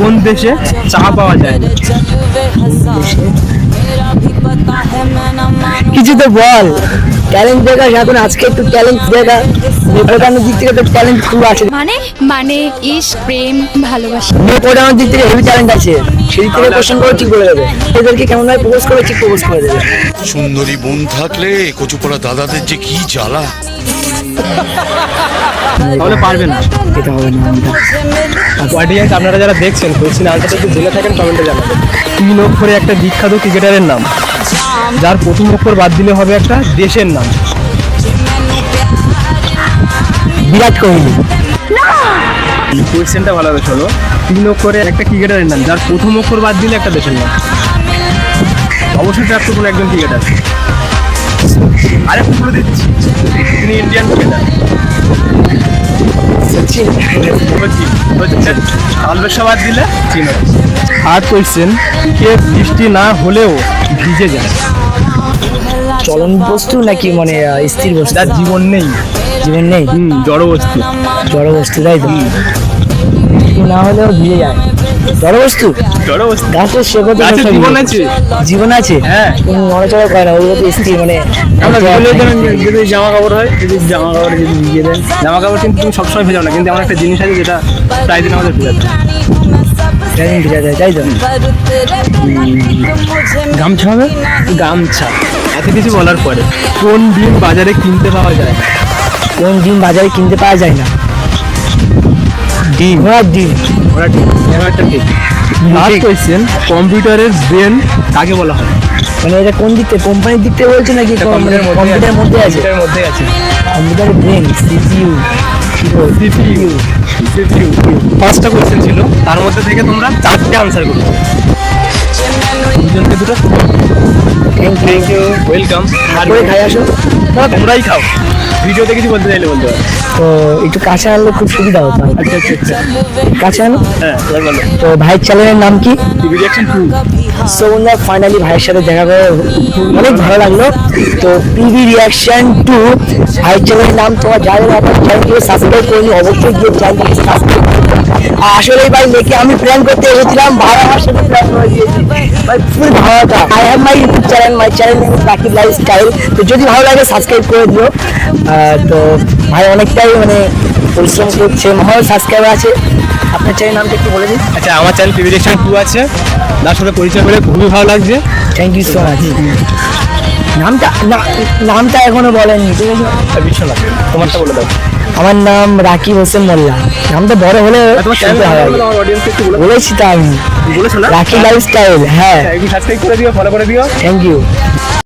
কোন দেশে চা পাওয়া যায় কিছু তো বল। ট্যালেন্ট দেখা এখন আজকে একটু ট্যালেন্ট দেখা মেয়ে দিক থেকে তো ট্যালেন্ট খুব আছে মানে মানে ইস প্রেম ভালোবাসা। মেয়ে পড়ানোর দিক থেকে হেভি ট্যালেন্ট আছে। সেই দিক থেকে কোশ্চেন করে ঠিক বলে দেবে। এদেরকে কেমন ভাবে প্রপোজ করে ঠিক প্রপোজ করে দেবে। সুন্দরী বোন থাকলে কচুপড়া দাদাদের যে কি জ্বালা। তাহলে পারবে না। এটা হবে না। অডিয়েন্স আপনারা যারা দেখছেন কোশ্চিন আনসারটা যদি জেনে থাকেন কমেন্টে জানাবেন। তিন অক্ষরে একটা বিখ্যাত ক্রিকেটারের নাম। যার প্রথম অক্ষর বাদ দিলে হবে একটা দেশের নাম। বিরাট কোহলি। কোয়েশ্চেনটা ভালো হবে শোনো। তিন অক্ষরে একটা ক্রিকেটারের নাম যার প্রথম অক্ষর বাদ দিলে একটা দেশের নাম। অবশ্যই প্রাপ্ত কোনো একজন ক্রিকেটার। আরে পুরো দিচ্ছি তিনি ইন্ডিয়ান ক্রিকেটার বাদ দিলে চীন থার্ড কোয়েশ্চেন কে বৃষ্টি না হলেও ভিজে যায়। চলন বস্তু নাকি মানে স্থির বস্তু? যার জীবন নেই। জীবন নেই? হুম জড় বস্তু। জড় বস্তু তাই তো? না হলেও ভিজে যায়। জড় বস্তু? জড় বস্তু। গাছের তো গাছের জীবন আছে। জীবন আছে? হ্যাঁ। নড়াচড়া করে না ওগুলো তো স্থির মানে আমরা যদি জামা কাপড় হয় যদি জামা কাপড় যদি ভিজিয়ে দেন জামা কাপড় কিন্তু তুমি সবসময় ভেজাও না কিন্তু এমন একটা জিনিস আছে যেটা প্রায় দিন আমাদের ভেজাতে সেদিন ভিজা যায় তাই তো গামছা হবে? গামছা। এত কিছু বলার পরে। কোন ডিম বাজারে কিনতে পাওয়া যায়? না কোন ডিম বাজারে কিনতে পাওয়া যায় না? ডিম। ঘোড়ার ডিম। ঠিক এমন একটা ঠিক। লাস্ট কোয়েশ্চেন কম্পিউটারের ব্রেন কাকে বলা হয়? মানে এটা কোন দিক থেকে কোম্পানির দিক থেকে বলছে নাকি কম্পিউটারের মধ্যে আছে। কম্পিউটারের মধ্যে আছে। কম্পিউটারের ব্রেন সিপিইউ সিপিইউ পাঁচটা কোয়েশ্চেন ছিল। তার মধ্যে থেকে তোমরা চারটে আনসার করো দুজনকে দুটো। থ্যাংক ইউ ওয়েলকাম আর করে খাই আসো। তোমরাই খাও। ভিডিওতে কিছু বলতে চাইলে বলতে পারো। তো একটু কাছে আনলে খুব সুবিধা হতো। আচ্ছা আচ্ছা কাছে আনো। হ্যাঁ তো ভাইয়ের চ্যানেলের নাম কি? টিভি রিয়াকশন টু সো বন্ধুরা ফাইনালি ভাইয়ের সাথে দেখা করে অনেক ভালো লাগল। তো পিভি রিয়াকশন টু ভাইয়ের চ্যানেলের নাম তোমার যাদের আপনার চ্যানেলকে সাবস্ক্রাইব করে নিও। অবশ্যই গিয়ে চ্যানেলটাকে সাবস্ক্রাইব আসলে ভাই মেয়েকে আমি প্ল্যান করতে এসেছিলাম ভাই আমার সাথে প্ল্যান করে দিয়েছি। ভাই ফুল ভালোটা I have my YouTube channel my channel বাকি লাইফ স্টাইল তো যদি ভালো লাগে সাবস্ক্রাইব করে দিও। তো ভাই অনেকটাই মানে পরিশ্রম করছে। মহল সাবস্ক্রাইবার আছে। আপনার চ্যানেল নামটা একটু বলে দিন। আচ্ছা আমার চ্যানেল রিয়াকশন টু আছে। তার সাথে পরিচয় করে খুবই ভালো লাগছে। থ্যাংক ইউ সো মাচ নামটা নামটা এখনও বলেননি ঠিক আছে বিশ্বনাথ তোমারটা বলে দাও। আমার নাম রাকিব হোসেন মোল্লা। নামটা বড় হলে একটু বলেছি তো আমি। রাকিব লাইফ স্টাইল হ্যাঁ সাবস্ক্রাইব করে দিও ফলো করে দিও। Thank you